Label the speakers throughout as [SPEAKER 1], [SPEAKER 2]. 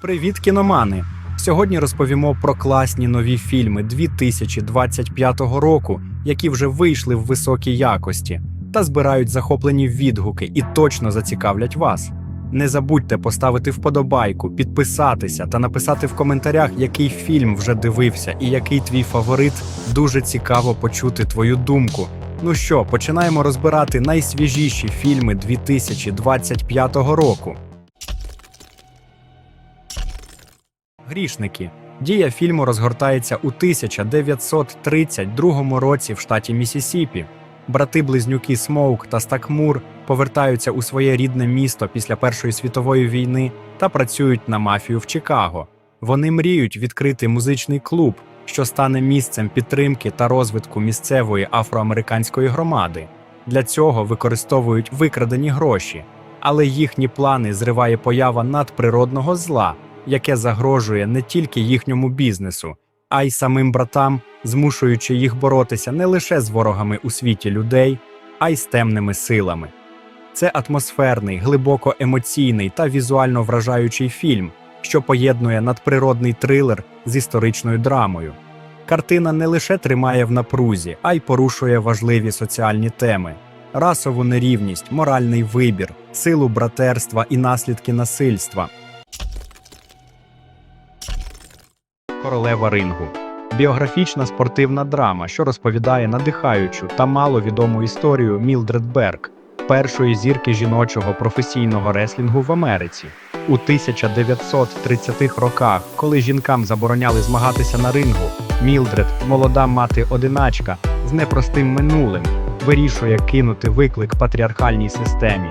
[SPEAKER 1] Привіт, кіномани! Сьогодні розповімо про класні нові фільми 2025 року, які вже вийшли в високій якості та збирають захоплені відгуки і точно зацікавлять вас. Не забудьте поставити вподобайку, підписатися та написати в коментарях, який фільм вже дивився і який твій фаворит. Дуже цікаво почути твою думку. Ну що, починаємо розбирати найсвіжіші фільми 2025 року. Грішники. Дія фільму розгортається у 1932 році в штаті Місісіпі. Брати-близнюки Смоук та Стакмур повертаються у своє рідне місто після Першої світової війни та працюють на мафію в Чикаго. Вони мріють відкрити музичний клуб, що стане місцем підтримки та розвитку місцевої афроамериканської громади. Для цього використовують викрадені гроші, але їхні плани зриває поява надприродного зла, яке загрожує не тільки їхньому бізнесу, а й самим братам, змушуючи їх боротися не лише з ворогами у світі людей, а й з темними силами. Це атмосферний, глибоко емоційний та візуально вражаючий фільм, що поєднує надприродний трилер з історичною драмою. Картина не лише тримає в напрузі, а й порушує важливі соціальні теми: расову нерівність, моральний вибір, силу братерства і наслідки насильства. Королева рингу. Біографічна спортивна драма, що розповідає надихаючу та маловідому історію Мілдред Берг, першої зірки жіночого професійного реслінгу в Америці. У 1930-х роках, коли жінкам забороняли змагатися на рингу, Мілдред, молода мати-одиначка з непростим минулим, вирішує кинути виклик патріархальній системі.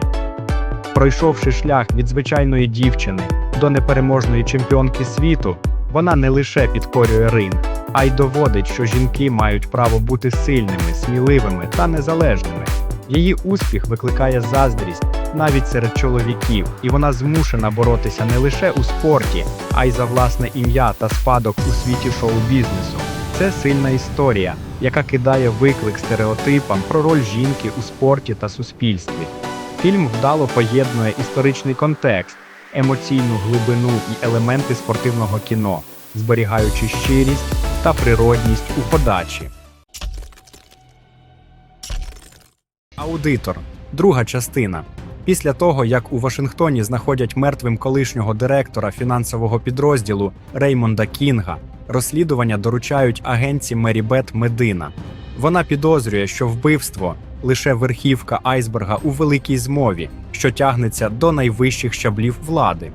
[SPEAKER 1] Пройшовши шлях від звичайної дівчини до непереможної чемпіонки світу, вона не лише підкорює ринг, а й доводить, що жінки мають право бути сильними, сміливими та незалежними. Її успіх викликає заздрість навіть серед чоловіків, і вона змушена боротися не лише у спорті, а й за власне ім'я та спадок у світі шоу-бізнесу. Це сильна історія, яка кидає виклик стереотипам про роль жінки у спорті та суспільстві. Фільм вдало поєднує історичний контекст, емоційну глибину і елементи спортивного кіно, зберігаючи щирість та природність у подачі. Аудитор. Друга частина. Після того, як у Вашингтоні знаходять мертвим колишнього директора фінансового підрозділу Реймонда Кінга, розслідування доручають агенці Мері Бет Медина. Вона підозрює, що вбивство лише верхівка айсберга у великій змові, що тягнеться до найвищих щаблів влади.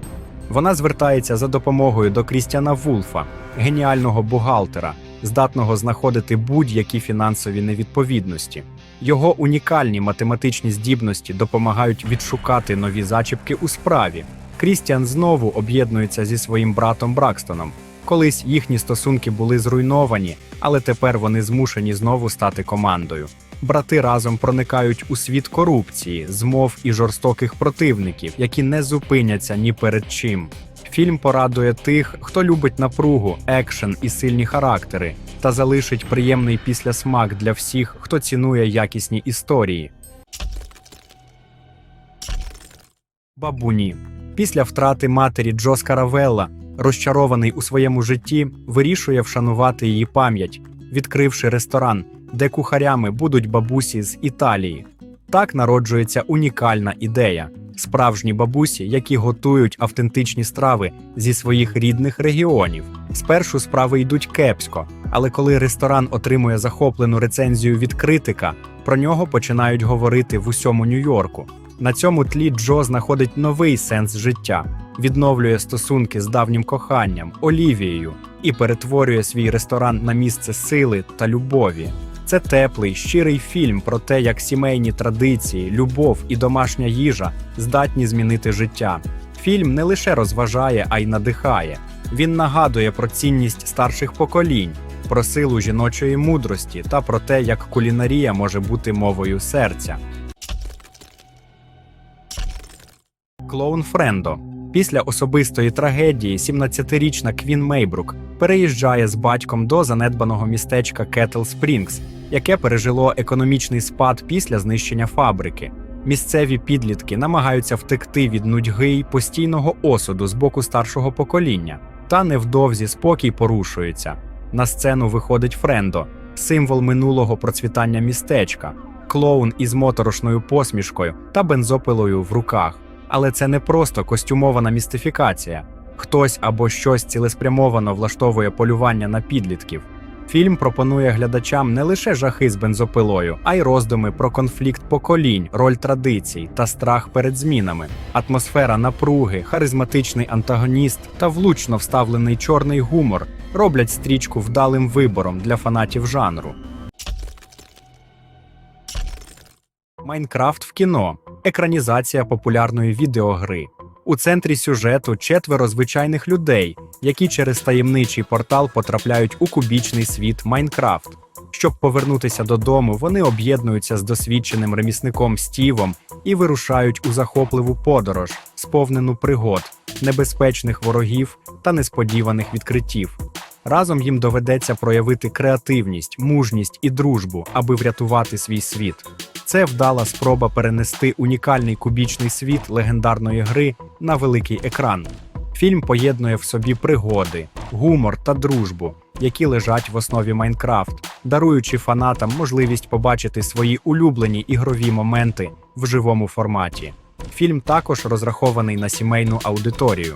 [SPEAKER 1] Вона звертається за допомогою до Крістіана Вулфа, геніального бухгалтера, здатного знаходити будь-які фінансові невідповідності. Його унікальні математичні здібності допомагають відшукати нові зачіпки у справі. Крістіан знову об'єднується зі своїм братом Бракстоном. Колись їхні стосунки були зруйновані, але тепер вони змушені знову стати командою. Брати разом проникають у світ корупції, змов і жорстоких противників, які не зупиняться ні перед чим. Фільм порадує тих, хто любить напругу, екшен і сильні характери, та залишить приємний післясмак для всіх, хто цінує якісні історії. Бабуні. Після втрати матері Джо Скаравелла, розчарований у своєму житті, вирішує вшанувати її пам'ять, відкривши ресторан, де кухарями будуть бабусі з Італії. Так народжується унікальна ідея: справжні бабусі, які готують автентичні страви зі своїх рідних регіонів. Спершу справи йдуть кепсько, але коли ресторан отримує захоплену рецензію від критика, про нього починають говорити в усьому Нью-Йорку. На цьому тлі Джо знаходить новий сенс життя, відновлює стосунки з давнім коханням, Олівією і перетворює свій ресторан на місце сили та любові. Це теплий, щирий фільм про те, як сімейні традиції, любов і домашня їжа здатні змінити життя. Фільм не лише розважає, а й надихає. Він нагадує про цінність старших поколінь, про силу жіночої мудрості та про те, як кулінарія може бути мовою серця. Клоун Френдо. Після особистої трагедії 17-річна Квін Мейбрук переїжджає з батьком до занедбаного містечка Кетл Спрінгс, яке пережило економічний спад після знищення фабрики. Місцеві підлітки намагаються втекти від нудьги й постійного осуду з боку старшого покоління, та невдовзі спокій порушується. На сцену виходить Френдо, символ минулого процвітання містечка, клоун із моторошною посмішкою та бензопилою в руках. Але це не просто костюмована містифікація. Хтось або щось цілеспрямовано влаштовує полювання на підлітків. Фільм пропонує глядачам не лише жахи з бензопилою, а й роздуми про конфлікт поколінь, роль традицій та страх перед змінами. Атмосфера напруги, харизматичний антагоніст та влучно вставлений чорний гумор роблять стрічку вдалим вибором для фанатів жанру. Майнкрафт в кіно екранізація популярної відеогри. У центрі сюжету четверо звичайних людей, які через таємничий портал потрапляють у кубічний світ Майнкрафт. Щоб повернутися додому, вони об'єднуються з досвідченим ремісником Стівом і вирушають у захопливу подорож, сповнену пригод, небезпечних ворогів та несподіваних відкриттів. Разом їм доведеться проявити креативність, мужність і дружбу, аби врятувати свій світ. Це вдала спроба перенести унікальний кубічний світ легендарної гри на великий екран. Фільм поєднує в собі пригоди, гумор та дружбу, які лежать в основі Майнкрафт, даруючи фанатам можливість побачити свої улюблені ігрові моменти в живому форматі. Фільм також розрахований на сімейну аудиторію.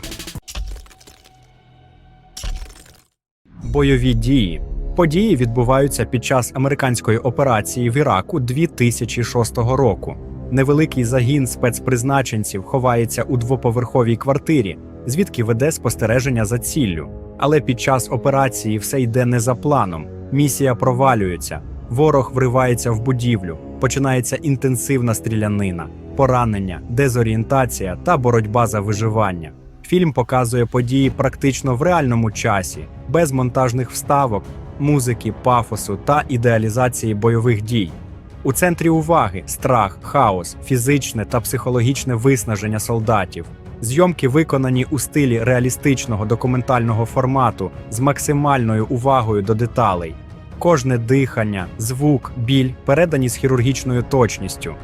[SPEAKER 1] Бойові дії. Події відбуваються під час американської операції в Іраку 2006 року. Невеликий загін спецпризначенців ховається у двоповерховій квартирі, звідки веде спостереження за ціллю. Але під час операції все йде не за планом. Місія провалюється, ворог вривається в будівлю, починається інтенсивна стрілянина, поранення, дезорієнтація та боротьба за виживання. Фільм показує події практично в реальному часі, без монтажних вставок, музики, пафосу та ідеалізації бойових дій. У центрі уваги страх, хаос, фізичне та психологічне виснаження солдатів. Зйомки виконані у стилі реалістичного документального формату з максимальною увагою до деталей. Кожне дихання, звук, біль передані з хірургічною точністю.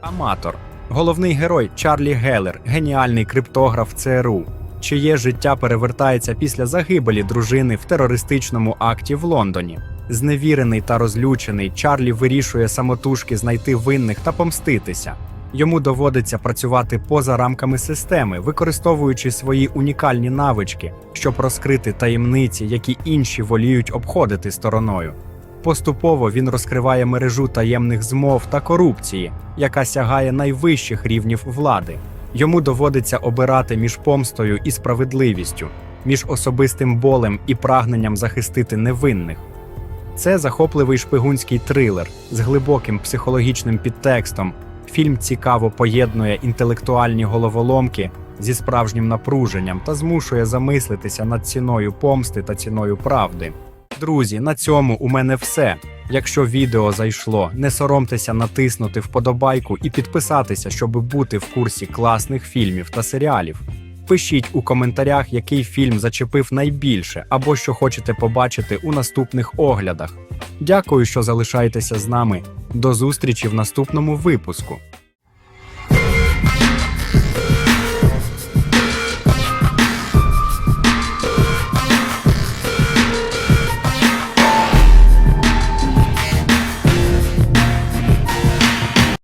[SPEAKER 1] Аматор. Головний герой Чарлі Геллер, геніальний криптограф ЦРУ, чиє життя перевертається після загибелі дружини в терористичному акті в Лондоні. Зневірений та розлючений, Чарлі вирішує самотужки знайти винних та помститися. Йому доводиться працювати поза рамками системи, використовуючи свої унікальні навички, щоб розкрити таємниці, які інші воліють обходити стороною. Поступово він розкриває мережу таємних змов та корупції, яка сягає найвищих рівнів влади. Йому доводиться обирати між помстою і справедливістю, між особистим болем і прагненням захистити невинних. Це захопливий шпигунський трилер з глибоким психологічним підтекстом. Фільм цікаво поєднує інтелектуальні головоломки зі справжнім напруженням та змушує замислитися над ціною помсти та ціною правди. Друзі, на цьому у мене все. Якщо відео зайшло, не соромтеся натиснути вподобайку і підписатися, щоб бути в курсі класних фільмів та серіалів. Пишіть у коментарях, який фільм зачепив найбільше, або що хочете побачити у наступних оглядах. Дякую, що залишаєтеся з нами. До зустрічі в наступному випуску.